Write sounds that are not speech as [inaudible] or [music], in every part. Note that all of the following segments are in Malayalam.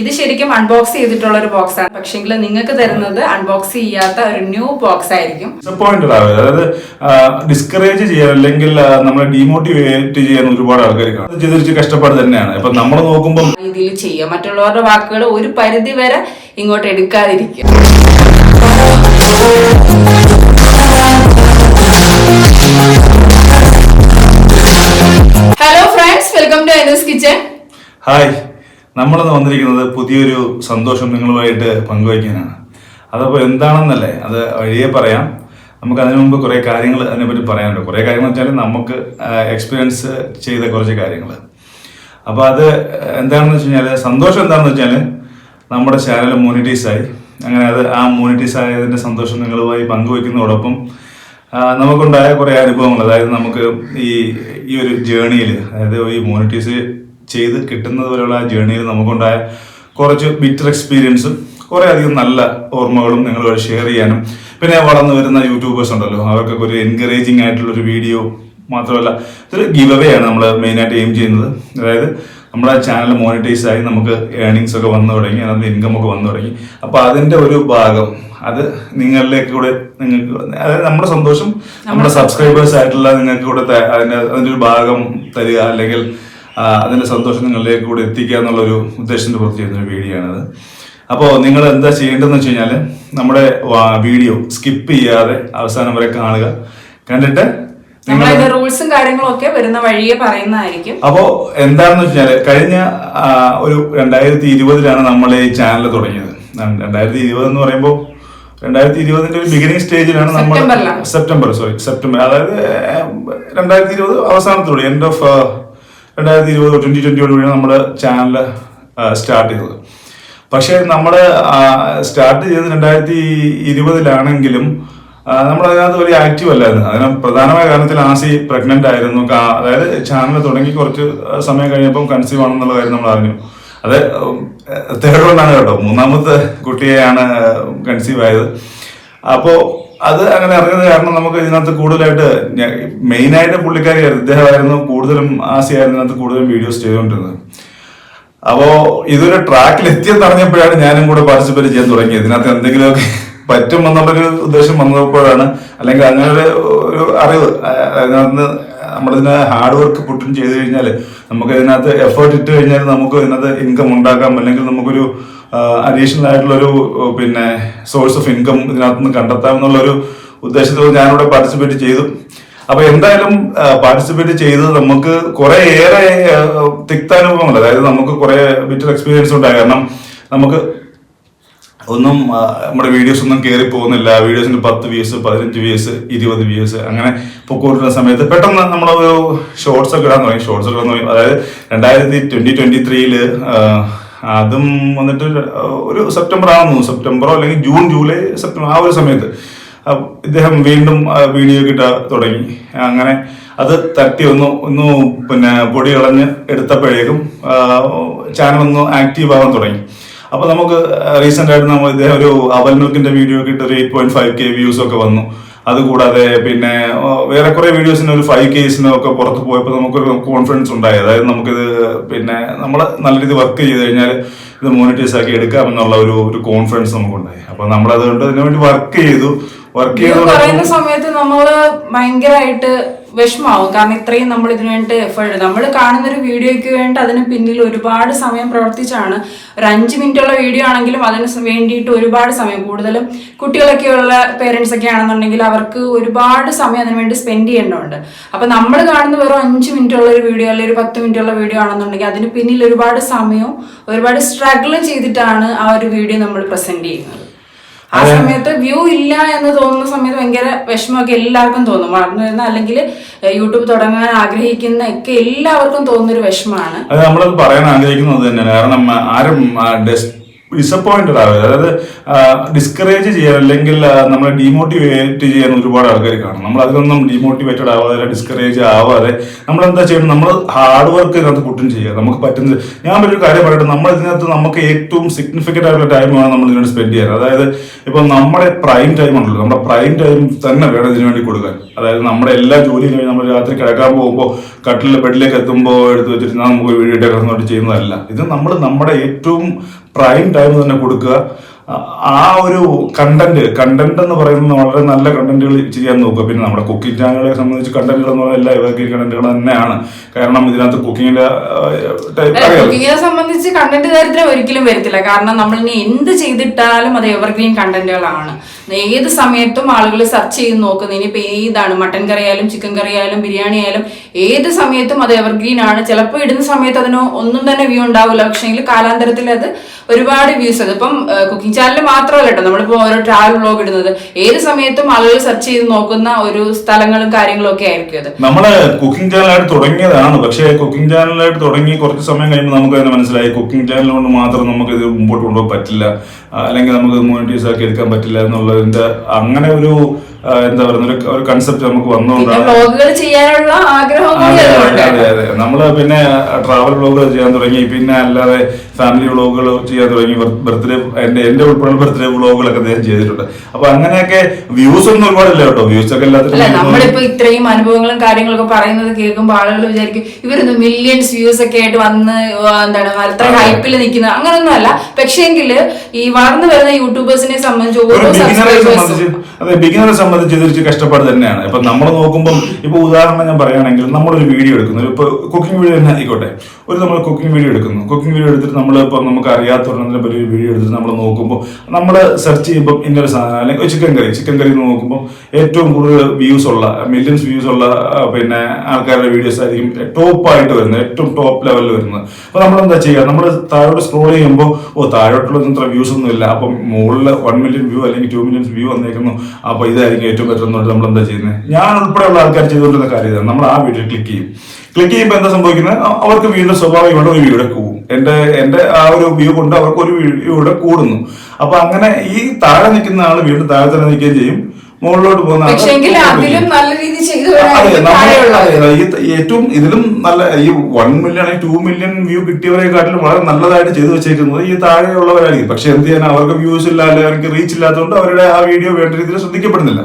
ഇത് ശരിക്കും അൺബോക്സ് ചെയ്തിട്ടുള്ള ഒരു ബോക്സ് ആണ്. പക്ഷെ നിങ്ങൾക്ക് തരുന്നത് അൺബോക്സ് ചെയ്യാത്ത ഒരു ന്യൂ ബോക്സ് ആയിരിക്കും. ഡിസപ്പോയിന്റഡ് ആവുക അതായത് ഡിസ്കറേജ് ചെയ്യാൻ അല്ലെങ്കിൽ നമ്മളെ ഡീമോട്ടിവേറ്റ് ചെയ്യാൻ ഒരുപാട് ആൾക്കാർ കാണും. കഷ്ടപ്പാട് തന്നെയാണ്. ഇപ്പൊ നമ്മൾ നോക്കുമ്പോൾ രീതിയിൽ ചെയ്യുക മറ്റുള്ളവരുടെ വാക്കുകൾ ഒരു പരിധി വരെ ഇങ്ങോട്ട് എടുക്കാതിരിക്കുക. Hello friends welcome to Anu's kitchen hi നമ്മളിന്ന് വന്നിരിക്കുന്നത് പുതിയൊരു സന്തോഷം നിങ്ങളുമായിട്ട് പങ്കുവയ്ക്കാനാണ്. അതപ്പോൾ എന്താണെന്നല്ലേ അത് വഴിയെ പറയാം. നമുക്ക് അതിനു മുമ്പ് കുറേ കാര്യങ്ങൾ അതിനെപ്പറ്റി പറയാനുണ്ട്. കുറേ കാര്യങ്ങൾ വെച്ചാൽ നമുക്ക് എക്സ്പീരിയൻസ് ചെയ്ത കുറച്ച് കാര്യങ്ങൾ അപ്പോൾ അത് എന്താണെന്ന് വെച്ച് കഴിഞ്ഞാൽ സന്തോഷം എന്താണെന്ന് വെച്ചാൽ നമ്മുടെ ചാനൽ മോണിറ്റൈസ് ആയി. അങ്ങനെ അത് ആ മോണിറ്റൈസ് ആയതിന്റെ സന്തോഷം നിങ്ങളുമായി പങ്കുവയ്ക്കുന്നതോടൊപ്പം നമുക്കുണ്ടായ കുറേ അനുഭവങ്ങൾ. അതായത് നമുക്ക് ഈ ഈ ഒരു ജേണിയിൽ അതായത് ഈ മോണിറ്റൈസ് ചെയ്ത് കിട്ടുന്നത് വരെയുള്ള ആ ജേണിയിൽ നമുക്കുണ്ടായ കുറച്ച് ബിറ്റർ എക്സ്പീരിയൻസും കുറേ അധികം നല്ല ഓർമ്മകളും നിങ്ങളുമായി ഷെയർ ചെയ്യാനും. പിന്നെ വളർന്നു വരുന്ന യൂട്യൂബേഴ്സ് ഉണ്ടല്ലോ അവർക്കൊക്കെ ഒരു എൻകറേജിങ് ആയിട്ടുള്ള ഒരു വീഡിയോ മാത്രമല്ല ഇതൊരു ഗിവ് അവേ ആണ് നമ്മൾ മെയിനായിട്ട് എയിം ചെയ്യുന്നത്. അതായത് നമ്മുടെ ചാനൽ മോണിറ്റൈസ് ആയി നമുക്ക് ഏർണിങ്സ് ഒക്കെ വന്നു തുടങ്ങി അതിനകത്ത് ഇൻകം ഒക്കെ വന്നു തുടങ്ങി. അപ്പോൾ അതിന്റെ ഒരു ഭാഗം അത് നിങ്ങളിലേക്ക് കൂടെ നിങ്ങൾക്ക് അതായത് നമ്മുടെ സന്തോഷം നമ്മുടെ സബ്സ്ക്രൈബേഴ്സ് ആയിട്ടുള്ള നിങ്ങൾക്ക് കൂടെ അതിന്റെ അതിന്റെ ഒരു ഭാഗം തരിക അല്ലെങ്കിൽ അതിന്റെ സന്തോഷം നിങ്ങളിലേക്ക് കൂടെ എത്തിക്കുക എന്നുള്ളൊരു ഉദ്ദേശത്തിന്റെ പുറത്ത് ചെയ്യുന്ന ഒരു വീഡിയോ ആണത് അപ്പോൾ നിങ്ങൾ എന്താ ചെയ്യേണ്ടതെന്ന് വെച്ച് കഴിഞ്ഞാൽ നമ്മുടെ വീഡിയോ സ്കിപ്പ് ചെയ്യാതെ അവസാനം വരെ കാണുക. കണ്ടിട്ട് റൂൾസും കാര്യങ്ങളും ഒക്കെ വരുന്ന വഴിയെ പറയുന്നതായിരിക്കും. അപ്പോ എന്താണെന്ന് വെച്ചാൽ കഴിഞ്ഞ ഒരു രണ്ടായിരത്തി ഇരുപതിലാണ് നമ്മൾ ഈ ചാനൽ തുടങ്ങിയത്. രണ്ടായിരത്തി ഇരുപത് എന്ന് പറയുമ്പോൾ രണ്ടായിരത്തി ഇരുപതിന്റെ ഒരു ബിഗിനിങ് സ്റ്റേജിലാണ് നമ്മൾ സെപ്റ്റംബർ സോറി സെപ്റ്റംബർ അതായത് രണ്ടായിരത്തി ഇരുപത് അവസാനത്തോടെ എൻഡ് ഓഫ് രണ്ടായിരത്തി ഇരുപത് ട്വന്റി ട്വന്റിയോടുകൂടിയാണ് നമ്മുടെ ചാനൽ സ്റ്റാർട്ട് ചെയ്തത്. പക്ഷേ നമ്മൾ സ്റ്റാർട്ട് ചെയ്തത് രണ്ടായിരത്തി ഇരുപതിലാണെങ്കിലും നമ്മൾ അതിനകത്ത് വലിയ ആക്റ്റീവ് അല്ലായിരുന്നു. അതിന് പ്രധാനമായ കാരണത്തിൽ ആസി പ്രഗ്നന്റ് ആയിരുന്നു. അതായത് ചാനൽ തുടങ്ങി കുറച്ച് സമയം കഴിഞ്ഞപ്പം കൺസീവ് ആണെന്നുള്ള കാര്യം നമ്മൾ അറിഞ്ഞു. അത് തേർഡ് കൊണ്ടാണ് കേട്ടോ. മൂന്നാമത്തെ കുട്ടിയെയാണ് കൺസീവ് ആയത്. അപ്പോൾ അത് അങ്ങനെ അറിഞ്ഞത് കാരണം നമുക്ക് ഇതിനകത്ത് കൂടുതലായിട്ട് മെയിനായിട്ട് പുള്ളിക്കാരി ഇദ്ദേഹമായിരുന്നു കൂടുതലും ആസിയായിരുന്നു ഇതിനകത്ത് കൂടുതലും വീഡിയോസ് ചെയ്തുകൊണ്ടിരുന്നത്. അപ്പോ ഇതൊരു ട്രാക്കിൽ എത്തിയെന്ന് അറിഞ്ഞപ്പോഴാണ് ഞാനും കൂടെ പാർട്ടിസിപ്പേറ്റ് ചെയ്യാൻ തുടങ്ങിയത്. ഇതിനകത്ത് എന്തെങ്കിലുമൊക്കെ [laughs] പറ്റും എന്നുള്ളൊരു ഉദ്ദേശം വന്നപ്പോഴാണ്. അല്ലെങ്കിൽ അങ്ങനെ ഒരു അറിവ്. അതിനകത്ത് നമ്മളിതിന് ഹാർഡ് വർക്ക് പുട്ടും ചെയ്ത് കഴിഞ്ഞാൽ നമുക്ക് ഇതിനകത്ത് എഫേർട്ട് ഇട്ട് കഴിഞ്ഞാൽ നമുക്ക് ഇതിനകത്ത് ഇൻകം ഉണ്ടാക്കാം. അല്ലെങ്കിൽ നമുക്കൊരു അഡീഷണൽ ആയിട്ടുള്ള ഒരു പിന്നെ സോഴ്സ് ഓഫ് ഇൻകം ഇതിനകത്ത് നിന്ന് കണ്ടെത്താം എന്നുള്ളൊരു ഉദ്ദേശത്തോടെ ഞാനിവിടെ പാർട്ടിസിപ്പേറ്റ് ചെയ്തു. അപ്പൊ എന്തായാലും പാർട്ടിസിപ്പേറ്റ് ചെയ്ത് നമുക്ക് കുറെ ഏറെ തിക്താനുഭവങ്ങൾ അതായത് നമുക്ക് കുറെ ബിറ്റർ എക്സ്പീരിയൻസ് ഉണ്ടായി. കാരണം നമുക്ക് ഒന്നും നമ്മുടെ വീഡിയോസ് ഒന്നും കയറി പോകുന്നില്ല. വീഡിയോസിന് പത്ത് വ്യൂസ് പതിനഞ്ച് വ്യൂസ് ഇരുപത് വ്യൂസ് അങ്ങനെ പൊക്കോട്ടുന്ന സമയത്ത് പെട്ടെന്ന് നമ്മളൊരു ഷോർട്സ് ഒക്കെ ഇടാൻ തുടങ്ങി. ഷോർട്സ് ഒക്കെ ഇടാൻ തുടങ്ങി. അതായത് രണ്ടായിരത്തി ട്വന്റി ട്വന്റി ത്രീയിൽ അതും വന്നിട്ട് ഒരു സെപ്റ്റംബർ ആണെന്നു സെപ്റ്റംബറോ അല്ലെങ്കിൽ ജൂൺ ജൂലൈ സെപ്റ്റംബർ ആ ഒരു സമയത്ത്. ഇദ്ദേഹം വീണ്ടും വീഡിയോ കിട്ട തുടങ്ങി. അങ്ങനെ അത് തട്ടി ഒന്ന് ഒന്ന് പിന്നെ പൊടി കളഞ്ഞ് എടുത്തപ്പോഴേക്കും ചാനൽ ഒന്ന് ആക്റ്റീവ് ആവാൻ തുടങ്ങി. അപ്പോൾ നമുക്ക് റീസെന്റ് ആയിട്ട് നമ്മൾ ഇദ്ദേഹം ഒരു അവൽ മിൽക്കിന്റെ വീഡിയോ കിട്ടി ഒരു eight point five K views ഒക്കെ വന്നു. അതുകൂടാതെ പിന്നെ വേറെ കുറെ വീഡിയോസിന് ഒരു ഫൈവ് കേസിനും ഒക്കെ പുറത്ത് പോയപ്പോൾ നമുക്കൊരു കോൺഫിഡൻസ് ഉണ്ടായി. അതായത് നമുക്കിത് പിന്നെ നമ്മൾ നല്ല രീതിയിൽ വർക്ക് ചെയ്ത് കഴിഞ്ഞാൽ ഇത് മോണിറ്റൈസ് ആക്കി എടുക്കാം എന്നുള്ള ഒരു ഒരു കോൺഫിഡൻസ് നമുക്കുണ്ടായി. അപ്പൊ നമ്മൾ അതുകൊണ്ട് അതിനു വേണ്ടി വർക്ക് ചെയ്തു വർക്ക് ചെയ്തു സമയത്ത് നമ്മൾ ഭയങ്കരമായിട്ട് വിഷമാവും. കാരണം ഇത്രയും നമ്മൾ ഇതിനു വേണ്ടി എഫേർട്ട് നമ്മൾ കാണുന്ന ഒരു വീഡിയോയ്ക്ക് വേണ്ടി അതിന് പിന്നിൽ ഒരുപാട് സമയം പ്രവർത്തിച്ചാണ്. ഒരു അഞ്ച് മിനിറ്റുള്ള വീഡിയോ ആണെങ്കിലും അതിന് വേണ്ടിയിട്ട് ഒരുപാട് സമയം. കൂടുതലും കുട്ടികളൊക്കെയുള്ള പേരൻസ് ഒക്കെ ആണെന്നുണ്ടെങ്കിൽ അവർക്ക് ഒരുപാട് സമയം അതിനു വേണ്ടി സ്പെൻഡ് ചെയ്യേണ്ടതുണ്ട്. അപ്പൊ നമ്മൾ കാണുന്ന വെറും അഞ്ച് മിനിറ്റ് ഉള്ള ഒരു വീഡിയോ അല്ലെങ്കിൽ ഒരു പത്ത് മിനിറ്റ് ഉള്ള വീഡിയോ ആണെന്നുണ്ടെങ്കിൽ അതിന് പിന്നിൽ ഒരുപാട് സമയവും ഒരുപാട് സ്ട്രഗിൾ ചെയ്തിട്ടാണ് ആ ഒരു വീഡിയോ നമ്മൾ പ്രസന്റ് ചെയ്യുന്നത്. ആ സമയത്ത് വ്യൂ ഇല്ല എന്ന് തോന്നുന്ന സമയത്ത് ഭയങ്കര വിഷമമൊക്കെ എല്ലാവർക്കും തോന്നും. വളർന്നു വരുന്ന അല്ലെങ്കിൽ യൂട്യൂബ് തുടങ്ങാൻ ആഗ്രഹിക്കുന്ന ഒക്കെ എല്ലാവർക്കും തോന്നുന്ന ഒരു വിഷമമാണ്. അത് നമ്മളത് പറയാൻ ആഗ്രഹിക്കുന്നത് തന്നെയാണ് കാരണം ആരും ഡിസപ്പോയിന്റഡ് ആവുക. അതായത് ഡിസ്കറേജ് ചെയ്യാൻ അല്ലെങ്കിൽ നമ്മളെ ഡീമോട്ടിവേറ്റ് ചെയ്യാൻ ഒരുപാട് ആൾക്കാർ കാണും. നമ്മൾ അതിലൊന്നും ഡീമോട്ടിവേറ്റഡ് ആവാതെ ഡിസ്കറേജ് ആവാതെ നമ്മൾ എന്താ ചെയ്യണം? നമ്മൾ ഹാർഡ് വർക്ക് ഇതിനകത്ത് പുട്ടും ചെയ്യുക. നമുക്ക് പറ്റുന്നത് ഞാൻ ഒരു കാര്യം പറയട്ടെ. നമ്മൾ ഇതിനകത്ത് നമുക്ക് ഏറ്റവും സിഗ്നിഫിക്കന്റ് ആയിട്ടുള്ള ടൈമാണ് നമ്മൾ ഇതിനോട് സ്പെൻഡ് ചെയ്യാൻ. അതായത് ഇപ്പം നമ്മുടെ പ്രൈം ടൈം ഉണ്ടല്ലോ നമ്മുടെ പ്രൈം ടൈം തന്നെ വേണം ഇതിനു വേണ്ടി കൊടുക്കാൻ. അതായത് നമ്മുടെ എല്ലാ ജോലിയും കഴിഞ്ഞ് നമ്മൾ രാത്രി കിടക്കാൻ പോകുമ്പോൾ കട്ടിലെ ബെഡിലേക്ക് എത്തുമ്പോൾ എടുത്ത് വെച്ചിട്ട് നമുക്ക് വീഡിയോ കിടന്നുകൊണ്ട് ചെയ്യുന്നതല്ല. ഇത് നമ്മൾ നമ്മുടെ ഏറ്റവും പ്രൈം ടൈം തന്നെ കൊടുക്കുക. ആ- ഒരു കണ്ടന്റ് കണ്ടന്റ് എന്ന് പറയുന്നത് വളരെ നല്ല കണ്ടന്റുകൾ ചെയ്യാൻ നോക്കുക. പിന്നെ നമ്മുടെ കുക്കിംഗ് ചാനലുകളെ സംബന്ധിച്ച് കണ്ടന്റുകൾ എന്ന് പറഞ്ഞാൽ എല്ലാ ഇവർക്ക് കണ്ടന്റുകൾ തന്നെയാണ്. കാരണം ഇതിനകത്ത് കുക്കിങ്ങിന്റെ കുക്കിങ്ങിനെ സംബന്ധിച്ച് കണ്ടന്റ് ദരിദ്രം ഒരിക്കലും വരത്തില്ല. കാരണം നമ്മൾ ഇനി എന്ത് ചെയ്തിട്ടാലും അത് എവർഗ്രീൻ കണ്ടന്റുകളാണ് ഏത് സമയത്തും ആളുകൾ സെർച്ച് ചെയ്ത് നോക്കുന്നത് ഇനിയിപ്പോൾ ഏതാണ്? മട്ടൻ കറി ആയാലും ചിക്കൻ കറി ആയാലും ബിരിയാണി ആയാലും ഏത് സമയത്തും അത് എവർഗ്രീൻ ആണ്. ചിലപ്പോൾ ഇടുന്ന സമയത്ത് അതിന് ഒന്നും തന്നെ വ്യൂ ഉണ്ടാവില്ല. പക്ഷേങ്കിൽ കാലാന്തരത്തിൽ അത് ഒരുപാട് വ്യൂസ് അത് ഇപ്പം കുക്കിംഗ് ചാനൽ മാത്രമല്ല കേട്ടോ. നമ്മളിപ്പോൾ ഓരോ ട്രാവൽ ബ്ലോഗ് ഇടുന്നത്. ഏത് സമയത്തും ആളുകൾ സെർച്ച് ചെയ്ത് നോക്കുന്ന ഒരു സ്ഥലങ്ങളും കാര്യങ്ങളും ഒക്കെ ആയിരിക്കും അത്. നമ്മൾ കുക്കിംഗ് ചാനലായിട്ട് തുടങ്ങിയതാണ്. പക്ഷേ കുക്കിംഗ് ചാനലായിട്ട് തുടങ്ങി കുറച്ച് സമയം കഴിയുമ്പോൾ നമുക്ക് തന്നെ മനസ്സിലായി. കുക്കിംഗ് ചാനൽ കൊണ്ട് മാത്രം നമുക്ക് ഇത് മുമ്പോട്ട് കൊണ്ടുപോകാൻ പറ്റില്ല. അല്ലെങ്കിൽ നമുക്ക് മോണിറ്റൈസ് ആക്കി എടുക്കാൻ പറ്റില്ല അങ്ങനെ ഒരു എന്താ പറയുന്ന ഒരു- കൺസെപ്റ്റ് നമുക്ക് വന്നുകൊണ്ടാണ് നമ്മൾ പിന്നെ ട്രാവൽ വ്ളോഗുകൾ ചെയ്യാൻ തുടങ്ങി. പിന്നെ അല്ലാതെ ഫാമിലി വ്ളോഗുകൾ ചെയ്യാൻ തുടങ്ങി. ബർത്ത്ഡേ എന്റെ എന്റെ ഉൾപ്പെടെ ബർത്ത്ഡേ വ്ളോഗുകളൊക്കെ അദ്ദേഹം ചെയ്തിട്ടുണ്ട്. അപ്പൊ അങ്ങനെയൊക്കെ വ്യൂസ് ഒന്നും ഒരുപാടില്ല കേട്ടോ. വ്യൂസ് ഒക്കെ നമ്മളിപ്പോ ഇത്രയും അനുഭവങ്ങളും കാര്യങ്ങളൊക്കെ പറയുന്നത് കേൾക്കുമ്പോൾ ആളുകൾ വിചാരിക്കും ഇവരൊന്ന് മില്യൺസ് വ്യൂസ് ഒക്കെ ആയിട്ട് വന്ന് എന്താണ് അത്ര ഹൈപ്പിൽ നിൽക്കുന്ന അങ്ങനൊന്നും അല്ല. പക്ഷേങ്കിൽ ഈ വളർന്നു വരുന്ന യൂട്യൂബേഴ്സിനെ സംബന്ധിച്ച് ഓരോ സബ്സ്ക്രൈബേഴ്സും സംബന്ധിച്ച് തിരിച്ച് കഷ്ടപ്പാട് തന്നെയാണ്. ഇപ്പൊ നമ്മൾ നോക്കുമ്പോൾ ഇപ്പൊ ഉദാഹരണം ഞാൻ പറയുകയാണെങ്കിൽ നമ്മളൊരു വീഡിയോ എടുക്കുന്നു. ഇപ്പൊ കുക്കിംഗ് വീഡിയോ തന്നെ ആയിക്കോട്ടെ. ഒരു നമ്മൾ കുക്കിംഗ് വീഡിയോ എടുക്കുന്നു. കുക്കിംഗ് വീഡിയോ എടുത്തിട്ട് നമ്മൾ ഇപ്പൊ നമുക്ക് അറിയാത്ത ഒരെണ്ണത്തിനെ പറ്റി ഒരു വീഡിയോ എടുത്തിട്ട് നമ്മൾ നോക്കുമ്പോൾ നമ്മൾ സെർച്ച് ചെയ്യുമ്പോൾ ഇന്നൊരു സാധനം അല്ലെങ്കിൽ ചിക്കൻ കറി ചിക്കൻ കറി നോക്കുമ്പോൾ ഏറ്റവും കൂടുതൽ വ്യൂസ് ഉള്ള മില്യൺസ് വ്യൂസ് ഉള്ള പിന്നെ ആൾക്കാരുടെ വീഡിയോസ് ആയിരിക്കും ടോപ്പ് ആയിട്ട് വരുന്നത് ഏറ്റവും ടോപ്പ് ലെവലിൽ വരുന്നത്. അപ്പൊ നമ്മൾ എന്താ ചെയ്യുക? നമ്മൾ താഴോട്ട് സ്ക്രോൾ ചെയ്യുമ്പോൾ ഓ താഴോട്ടുള്ള ഇത്ര വ്യൂസ് ഒന്നും ഇല്ല അപ്പം മുകളിൽ വൺ മില്യൺ വ്യൂ അല്ലെങ്കിൽ ടു മില്യൺ വ്യൂ വന്നേക്കുന്നു. അപ്പൊ ഇതായിരിക്കും ഏറ്റവും ബെറ്റർ എന്നുള്ളത് നമ്മൾ എന്താ ചെയ്യുന്നത് ഞാൻ ഉൾപ്പെടെയുള്ള ആൾക്കാർ ചെയ്തുകൊണ്ടിരുന്ന കാര്യം ഇതാണ്. നമ്മൾ ആ വീഡിയോ ക്ലിക്ക് ചെയ്യും. ക്ലിക്ക് ചെയ്യുമ്പോൾ എന്താ സംഭവിക്കുന്നത് അവർക്ക് വീണ്ടും സ്വാഭാവികമായിട്ട് ഒരു വീഡിയോ കൂടും എന്റെ എന്റെ ആ ഒരു വ്യൂ കൊണ്ട് അവർക്ക് ഒരു വീഡിയോ കൂടുന്നു. അപ്പൊ അങ്ങനെ ഈ താഴെ നിൽക്കുന്ന ആൾ വീണ്ടും താഴെ തന്നെ നിൽക്കുകയും ചെയ്യും. മുകളിലോട്ട് പോകുന്ന ഏറ്റവും ഇതിലും നല്ല ഈ വൺ മില്യൺ അല്ലെങ്കിൽ ടു മില്യൺ വ്യൂ കിട്ടിയവരെക്കാട്ടിലും വളരെ നല്ലതായിട്ട് ചെയ്തു വെച്ചേക്കുന്നത് ഈ താഴെയുള്ളവരായിരിക്കും. പക്ഷെ എന്ത് ചെയ്യാൻ അവർക്ക് വ്യൂസ് ഇല്ല അല്ലെങ്കിൽ അവർക്ക് റീച്ച് ഇല്ലാത്തതുകൊണ്ട് അവരുടെ ആ വീഡിയോ വേണ്ട രീതിയിൽ ശ്രദ്ധിക്കപ്പെടുന്നില്ല.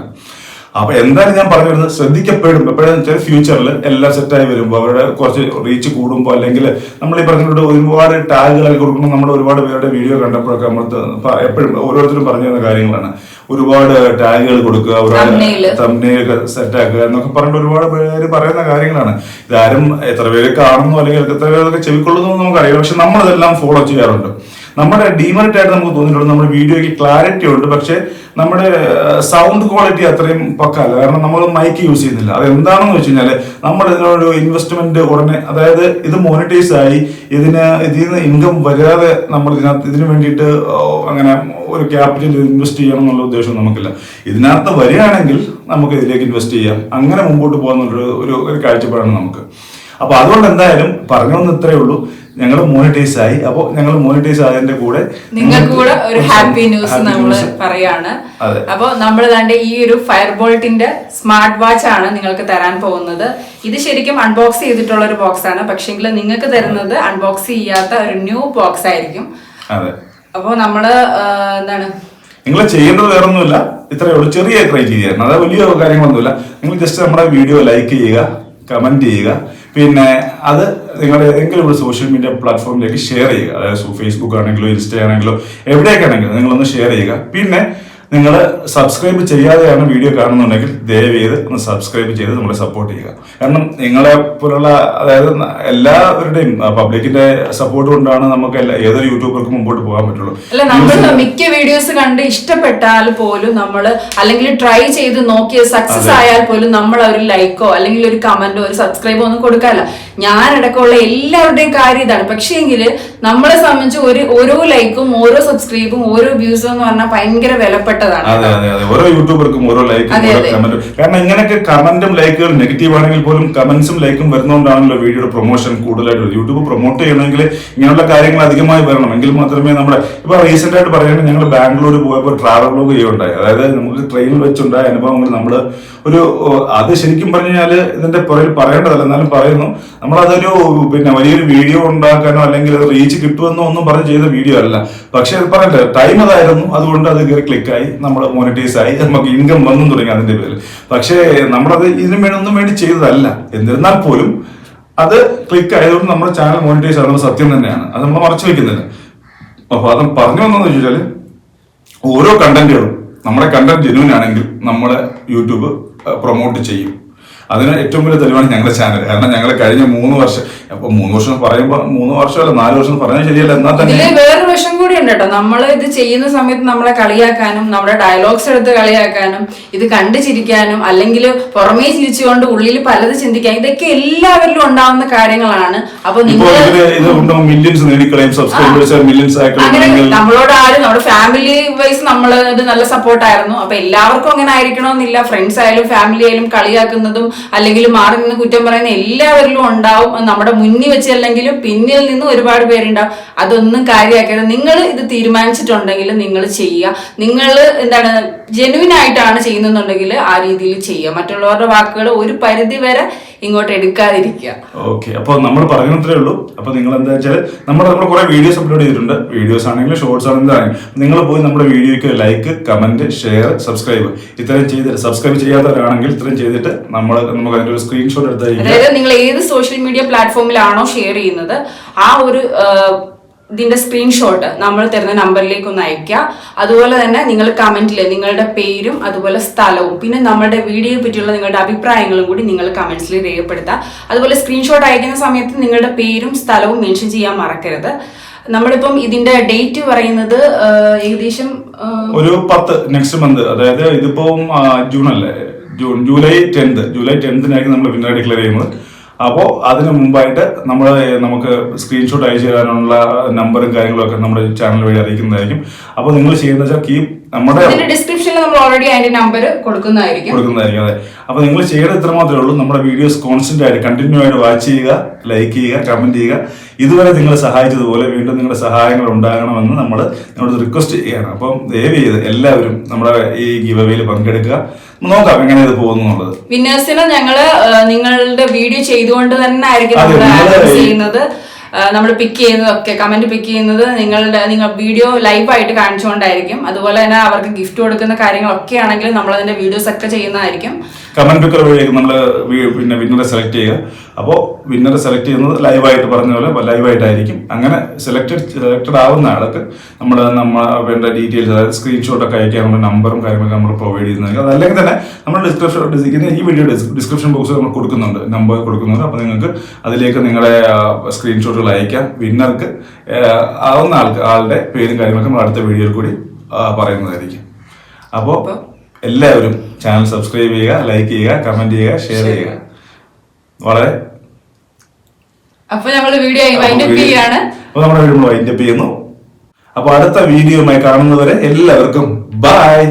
അപ്പൊ എന്തായാലും ഞാൻ പറഞ്ഞു വരുന്നത് ശ്രദ്ധിക്കപ്പെടും. എപ്പോഴാന്ന് വെച്ചാൽ ഫ്യൂച്ചറിൽ എല്ലാം സെറ്റായി വരുമ്പോൾ അവരുടെ കുറച്ച് റീച്ച് കൂടുമ്പോൾ അല്ലെങ്കിൽ നമ്മൾ ഈ പറഞ്ഞിട്ട് ഒരുപാട് ടാഗുകളൊക്കെ കൊടുക്കുമ്പോൾ നമ്മൾ ഒരുപാട് പേരുടെ വീഡിയോ കണ്ടപ്പോഴൊക്കെ നമ്മൾ എപ്പോഴും ഓരോരുത്തരും പറഞ്ഞു തന്ന കാര്യങ്ങളാണ്. ഒരുപാട് ടാഗുകൾ കൊടുക്കുക. ഒരുപാട് തമ്മിലൊക്കെ സെറ്റാക്കുക എന്നൊക്കെ പറഞ്ഞിട്ട് ഒരുപാട് പേര് പറയുന്ന കാര്യങ്ങളാണ്. ഇതാരും എത്ര പേര് കാണുന്നു അല്ലെങ്കിൽ എത്ര പേരൊക്കെ ചെവിക്കൊള്ളുന്നു നമുക്കറിയാം പക്ഷെ നമ്മളതെല്ലാം ഫോളോ ചെയ്യാറുണ്ട്. നമ്മുടെ ഡീമറിറ്റ് ആയിട്ട് നമുക്ക് തോന്നിയിട്ടുണ്ട്. നമ്മുടെ വീഡിയോയ്ക്ക് ക്ലാരിറ്റി ഉണ്ട്. പക്ഷെ നമ്മുടെ സൗണ്ട് ക്വാളിറ്റി അത്രയും പക്കല്ല. കാരണം നമ്മൾ മൈക്ക് യൂസ് ചെയ്യുന്നില്ല. അത് എന്താണെന്ന് വെച്ച് കഴിഞ്ഞാൽ നമ്മൾ ഇതിനൊരു ഇൻവെസ്റ്റ്മെന്റ് ഉടനെ അതായത് ഇത് മോണിറ്റൈസ് ആയി ഇതിന് ഇതിൽ നിന്ന് ഇൻകം വരാതെ നമ്മൾ ഇതിനകത്ത് ഇതിനു വേണ്ടിയിട്ട് അങ്ങനെ ഒരു ക്യാപിറ്റൽ ഇൻവെസ്റ്റ് ചെയ്യണം എന്നുള്ള ഉദ്ദേശം നമുക്കില്ല. ഇതിനകത്ത് വരികയാണെങ്കിൽ നമുക്ക് ഇതിലേക്ക് ഇൻവെസ്റ്റ് ചെയ്യാം. അങ്ങനെ മുമ്പോട്ട് പോകുന്ന ഒരു ഒരു കാഴ്ചപ്പാടാണ് നമുക്ക്. അപ്പൊ അതുകൊണ്ട് എന്തായാലും പറഞ്ഞു വന്ന് ഇത്രയേ ഉള്ളൂ. ഞങ്ങൾ മോണിറ്റൈസ് ആയി. അപ്പോൾ ഞങ്ങൾ മോണിറ്റൈസ് ആയതിന്റെ കൂടെ നിങ്ങൾക്ക് കൂടെ ഒരു ഹാപ്പി ന്യൂസ് നമ്മൾ. പറയാണ്. അപ്പോൾ നമ്മൾ തന്റെ ഈ ഒരു ഫയർ ബോൾട്ടിന്റെ സ്മാർട്ട് വാച്ച് ആണ് നിങ്ങൾക്ക് തരാൻ പോകുന്നത്. ഇത് ശരിക്കും അൺബോക്സ് ചെയ്തിട്ടുള്ള ഒരു ബോക്സ് ആണ്. പക്ഷെങ്കിൽ നിങ്ങൾക്ക് തരുന്നത് അൺബോക്സ് ചെയ്യാത്ത ഒരു ന്യൂ ബോക്സ് ആയിരിക്കും. അപ്പോൾ നമ്മൾ എന്താണ്? നിങ്ങൾ ചെയ്യേണ്ടത് വേറെ ഒന്നുമില്ല ഇത്രയേ ഉള്ളൂ. ചെറിയ ക്രൈറ്റീരിയ അതായത് വലിയ കാര്യങ്ങളൊന്നുമില്ല. നിങ്ങൾ ജസ്റ്റ് നമ്മുടെ വീഡിയോ ലൈക്ക് ചെയ്യുക കമന്റ് ചെയ്യുക. പിന്നെ അത് നിങ്ങളുടെ ഏതെങ്കിലും ഒരു സോഷ്യൽ മീഡിയ പ്ലാറ്റ്ഫോമിലേക്ക് ഷെയർ ചെയ്യുക. അതായത് ഫേസ്ബുക്ക് ആണെങ്കിലോ ഇൻസ്റ്റ ആണെങ്കിലോ എവിടെയൊക്കെ ആണെങ്കിലും നിങ്ങളൊന്ന് ഷെയർ ചെയ്യുക. പിന്നെ നിങ്ങൾ സബ്സ്ക്രൈബ് ചെയ്യാതെയാണ് വീഡിയോ കാണുന്നുണ്ടെങ്കിൽ ദയവ് ചെയ്ത് ഒന്ന് സബ്സ്ക്രൈബ് ചെയ്ത് നമ്മളെ സപ്പോർട്ട് ചെയ്യുക. കാരണം നിങ്ങളെ പോലുള്ള അതായത് എല്ലാവരുടെയും പബ്ലിക്കിന്റെ സപ്പോർട്ട് കൊണ്ടാണ് നമുക്ക് എല്ലാ ഏതൊരു യൂട്യൂബർക്കും മുമ്പോട്ട് പോകാൻ പറ്റുള്ളൂ. അല്ല നമ്മൾ മിക്ക വീഡിയോസ് കണ്ട് ഇഷ്ടപ്പെട്ടാൽ പോലും നമ്മൾ അല്ലെങ്കിൽ ട്രൈ ചെയ്ത് നോക്കിയ സക്സസ് ആയാൽ പോലും നമ്മൾ ഒരു ലൈക്കോ അല്ലെങ്കിൽ ഒരു കമന്റോ ഒരു സബ്സ്ക്രൈബോ ഒന്നും കൊടുക്കാല്ല ഞാനടക്കമുള്ള എല്ലാവരുടെയും കാര്യം ഇതാണ്. പക്ഷേങ്കിൽ നമ്മളെ സംബന്ധിച്ച് ഒരു ഓരോ ലൈക്കും ഓരോ സബ്സ്ക്രൈബും ഓരോ വ്യൂസും എന്ന് പറഞ്ഞാൽ ഭയങ്കര വിലപ്പെട്ടതാണ് അതെ അതെ അതെ. ഓരോ യൂട്യൂബർക്കും ഓരോ ലൈക്കും ഓരോ. കമന്റും കാരണം ഇങ്ങനെയൊക്കെ കമന്റും ലൈക്കുകളും നെഗറ്റീവ് ആണെങ്കിൽ പോലും കമന്റ്സും ലൈക്കും വരുന്നതുകൊണ്ടാണല്ലോ വീഡിയോയുടെ പ്രൊമോഷൻ കൂടുതലായിട്ട് യൂട്യൂബ് പ്രൊമോട്ട് ചെയ്യണമെങ്കിൽ ഇങ്ങനെയുള്ള കാര്യങ്ങൾ അധികമായി വരണം. എങ്കിൽ മാത്രമേ നമ്മുടെ ഇപ്പൊ റീസെന്റ് ആയിട്ട് പറയുന്നത് ഞങ്ങൾ ബാംഗ്ലൂർ പോയപ്പോൾ ട്രാവൽ ബ്ലോഗ് ചെയ്യുണ്ടായി അതായത് നമുക്ക് ട്രെയിനിൽ വെച്ചുണ്ടായ അനുഭവങ്ങൾ നമ്മൾ ഒരു അത് ശരിക്കും പറഞ്ഞു കഴിഞ്ഞാൽ ഇതിന്റെ പുറകിൽ പറയേണ്ടതല്ല. എന്നാലും പറയുന്നു. നമ്മളതൊരു പിന്നെ വലിയൊരു വീഡിയോ ഉണ്ടാക്കാനോ അല്ലെങ്കിൽ അത് റീച്ച് കിട്ടുമെന്നോ ഒന്നും പറഞ്ഞ് ചെയ്ത വീഡിയോ അല്ല. പക്ഷെ പറയട്ടെ ടൈം അതായിരുന്നു. അതുകൊണ്ട് അത് കയറി ക്ലിക്കായി നമ്മൾ മോണിറ്റൈസ് ആയി. നമുക്ക് ഇൻകം വന്നു തുടങ്ങി അതിന്റെ പേരിൽ. പക്ഷേ നമ്മളത് ഇതിനു വേണ്ടി ഒന്നും വേണ്ടി ചെയ്തതല്ല. എന്നിരുന്നാൽ പോലും അത് ക്ലിക്ക് ആയതുകൊണ്ട് നമ്മുടെ ചാനൽ മോണിറ്റൈസ് ആകുന്നത് സത്യം തന്നെയാണ്. അത് നമ്മൾ മറച്ചു വെക്കുന്നില്ല. അപ്പൊ അത് പറഞ്ഞു വന്നതെന്ന് വെച്ചാൽ ഓരോ കണ്ടന്റുകളും നമ്മുടെ കണ്ടന്റ് ജെന്യൂൻ ആണെങ്കിൽ നമ്മളെ യൂട്യൂബ് പ്രൊമോട്ട് ചെയ്യും. അതിന് ഏറ്റവും വലിയ തെളിവാണ് ഞങ്ങളുടെ ചാനൽ കാരണം ഞങ്ങൾ കഴിഞ്ഞ മൂന്ന് വർഷം അപ്പൊ മൂന്ന് വർഷം പറയുമ്പോൾ മൂന്ന് വർഷമല്ല നാല് വർഷം പറഞ്ഞാൽ ശരിയല്ല. എന്നാൽ തന്നെ വേറൊരു വശം കൂടി ഉണ്ട് കേട്ടോ. നമ്മൾ ഇത് ചെയ്യുന്ന സമയത്ത് നമ്മളെ കളിയാക്കാനും നമ്മുടെ ഡയലോഗ്സ് എടുത്ത് കളിയാക്കാനും ഇത് കണ്ടു ചിരിക്കാനും അല്ലെങ്കിൽ പുറമേ ചിരിച്ചുകൊണ്ട് ഉള്ളിൽ പലത് ചിന്തിക്കാൻ ഇതൊക്കെ എല്ലാവരിലും ഉണ്ടാവുന്ന കാര്യങ്ങളാണ്. അപ്പൊ നേടിക്കളയും സബ്സ്ക്രൈബേഴ്സ് നമ്മളോട് ആരും നമ്മുടെ ഫാമിലി വൈസ് നമ്മൾ ഇത് നല്ല സപ്പോർട്ടായിരുന്നു അപ്പൊ എല്ലാവർക്കും അങ്ങനെ ആയിരിക്കണമെന്നില്ല. ഫ്രണ്ട്സ് ആയാലും ഫാമിലി ആയാലും കളിയാക്കുന്നതും അല്ലെങ്കിൽ മാറി നിന്ന് കുറ്റം പറയുന്ന എല്ലാവരിലും ഉണ്ടാവും നമ്മുടെ മുന്നിൽ വെച്ചല്ലെങ്കിലും പിന്നിൽ നിന്ന് ഒരുപാട് പേരുണ്ടാവും. അതൊന്നും കാര്യമാക്കരുത്. നിങ്ങൾ ഇത് തീരുമാനിച്ചിട്ടുണ്ടെങ്കിൽ നിങ്ങൾ ചെയ്യുക. നിങ്ങൾ എന്താണ് ജെനുവിൻ ആയിട്ടാണ് ചെയ്യുന്നുണ്ടെങ്കിൽ ആ രീതിയിൽ ചെയ്യുക. മറ്റുള്ളവരുടെ വാക്കുകൾ ഒരു പരിധി വരെ ഇങ്ങോട്ട് എടുക്കാതിരിക്കുക. ഓക്കെ. അപ്പോൾ നമ്മൾ പറഞ്ഞത്രേ ഉള്ളൂ. അപ്പോൾ നിങ്ങൾ എന്താ വെച്ചാൽ നമ്മൾ നമ്മൾ കുറെ വീഡിയോസ് അപ്ലോഡ് ചെയ്തിട്ടുണ്ട്. വീഡിയോസ് ആണെങ്കിലും ഷോർട്സ് ആണെങ്കിലും നിങ്ങൾ പോയി നമ്മുടെ വീഡിയോയ്ക്ക് ലൈക്ക് കമന്റ് ഷെയർ സബ്സ്ക്രൈബ് ഇത്രയും ചെയ്ത് സബ്സ്ക്രൈബ് ചെയ്യാത്തവരാണെങ്കിൽ ഇത്രയും ചെയ്തിട്ട് നമ്മൾ നമുക്ക് അതിന്റെ ഒരു സ്ക്രീൻഷോട്ട് അതായത് നിങ്ങൾ ഏത് സോഷ്യൽ മീഡിയ പ്ലാറ്റ്ഫോമിലാണോ ഷെയർ ചെയ്യുന്നത് ആ ഒരു ഇതിന്റെ സ്ക്രീൻഷോട്ട് നമ്മൾ തരുന്ന നമ്പറിലേക്ക് ഒന്ന് അയക്കുക അതുപോലെ തന്നെ നിങ്ങൾ കമന്റിൽ നിങ്ങളുടെ പേരും അതുപോലെ സ്ഥലവും പിന്നെ നമ്മുടെ വീഡിയോയെ പറ്റിയുള്ള നിങ്ങളുടെ അഭിപ്രായങ്ങളും കൂടി നിങ്ങൾ കമന്റ്സിൽ രേഖപ്പെടുത്തുക. അതുപോലെ സ്ക്രീൻഷോട്ട് അയക്കുന്ന സമയത്ത് നിങ്ങളുടെ പേരും സ്ഥലവും മെൻഷൻ ചെയ്യാൻ മറക്കരുത്. നമ്മളിപ്പം ഇതിന്റെ ഡേറ്റ് പറയുന്നത് ഏകദേശം ഒരു പത്ത് നെക്സ്റ്റ് മന്ത് അതായത് ഇതിപ്പോ ജൂൺ അല്ലേ? ജൂൺ ജൂലൈ ടെൻത്ത് ജൂലൈ ടെൻത്തിനായിരിക്കും നമ്മൾ വിന്നർ ഡിക്ലെയർ ചെയ്യുന്നത്. അപ്പോൾ അതിന് മുമ്പായിട്ട് നമ്മൾ നമുക്ക് സ്ക്രീൻഷോട്ട് അയച്ചു തരാനുള്ള നമ്പറും കാര്യങ്ങളൊക്കെ നമ്മുടെ ചാനൽ വഴി അറിയിക്കുന്നതായിരിക്കും. അപ്പോൾ നിങ്ങൾ ചെയ്യുന്നത് വെച്ചാൽ കീപ് നമ്മുടെ ഡിസ്ക്രിപ്ഷനിൽ നമ്മൾ ഓൾറെഡി അതിന്റെ നമ്പർ കൊടുക്കുന്നതായിരിക്കും. കൊടുക്കുന്നതായിരിക്കും അതെ. അപ്പൊ നിങ്ങൾ ചെയ്യേണ്ടത് ഇത്ര മാത്രമേ ഉള്ളൂ. നമ്മുടെ വീഡിയോസ് കോൺസ്റ്റന്റ് ആയിട്ട് കണ്ടിന്യൂ ആയിട്ട് വാച്ച് ചെയ്യുക ലൈക്ക് ചെയ്യുക കമന്റ് ചെയ്യുക. ഇതുവരെ നിങ്ങൾ സഹായിച്ചതുപോലെ വീണ്ടും നിങ്ങളുടെ സഹായങ്ങൾ ഉണ്ടാകണമെന്ന് നമ്മൾ നിങ്ങളോട് റിക്വസ്റ്റ് ചെയ്യണം അപ്പം ദയവ് ചെയ്ത് എല്ലാവരും നമ്മുടെ ഈ ഗിവവേയിൽ പങ്കെടുക്കുക. നോക്കാം എങ്ങനെ ഇത് പോകുന്നു എന്നുള്ളത്. വിന്നേഴ്സിന് ഞങ്ങൾ നിങ്ങളുടെ വീഡിയോ ചെയ്തുകൊണ്ട് തന്നെ ആയിരിക്കും ചെയ്യുന്നത്. നമ്മൾ പിക്ക് ചെയ്യുന്നതൊക്കെ കമന്റ് പിക്ക് ചെയ്യുന്നത് നിങ്ങളുടെ നിങ്ങൾ വീഡിയോ ലൈവ് ആയിട്ട് കാണിച്ചുകൊണ്ടായിരിക്കും. അതുപോലെ തന്നെ അവർക്ക് ഗിഫ്റ്റ് കൊടുക്കുന്ന കാര്യങ്ങളൊക്കെ ആണെങ്കിലും നമ്മൾ അതിന്റെ വീഡിയോസ് ഒക്കെ ചെയ്യുന്നതായിരിക്കും. കമന്റ് പിക്കർ വഴി നമ്മൾ പിന്നെ വിന്നറെ സെലക്ട് ചെയ്യുക. അപ്പോൾ വിന്നറെ സെലക്ട് ചെയ്യുന്നത് ലൈവായിട്ട് പറഞ്ഞ പോലെ ലൈവായിട്ടായിരിക്കും അങ്ങനെ സെലക്ടഡ് സെലക്ടഡ് ആവുന്ന ആൾക്ക് നമ്മൾ നമ്മൾ വേണ്ട ഡീറ്റെയിൽസ് അതായത് സ്ക്രീൻഷോട്ടൊക്കെ അയക്കാൻ അയക്കാനുള്ള നമ്പറും കാര്യങ്ങളൊക്കെ നമ്മൾ പ്രൊവൈഡ് ചെയ്യുന്നതായിരിക്കും. അതല്ലെങ്കിൽ തന്നെ നമ്മൾ ഡിസ്ക്രിപ്ഷൻ ഈ വീഡിയോ ഡിസ്ക്രിപ്ഷൻ ബോക്സ് നമ്മൾ കൊടുക്കുന്നുണ്ട്. നമ്പർ കൊടുക്കുന്നുണ്ട്. അപ്പോൾ നിങ്ങൾക്ക് അതിലേക്ക് നിങ്ങളുടെ സ്ക്രീൻഷോട്ടുകൾ അയക്കാം. വിന്നർക്ക് ആവുന്ന ആൾക്ക് ആളുടെ പേരും കാര്യങ്ങളൊക്കെ നമ്മൾ അടുത്ത വീഡിയോയിൽ കൂടി പറയുന്നതായിരിക്കും. അപ്പോൾ എല്ലാവരും ചാനൽ സബ്സ്ക്രൈബ് ചെയ്യുക ലൈക്ക് ചെയ്യുക കമന്റ് ചെയ്യുക ഷെയർ ചെയ്യുക. വളരെ അപ്പൊ നമ്മൾ വീഡിയോ വൈൻഡപ്പ് ചെയ്യാണ്. അപ്പോൾ നമ്മുടെ വീഡിയോ വൈൻഡപ്പ് ചെയ്യുന്നു. അപ്പൊ അടുത്ത വീഡിയോയുമായി കാണുന്നവരെ എല്ലാവർക്കും ബൈ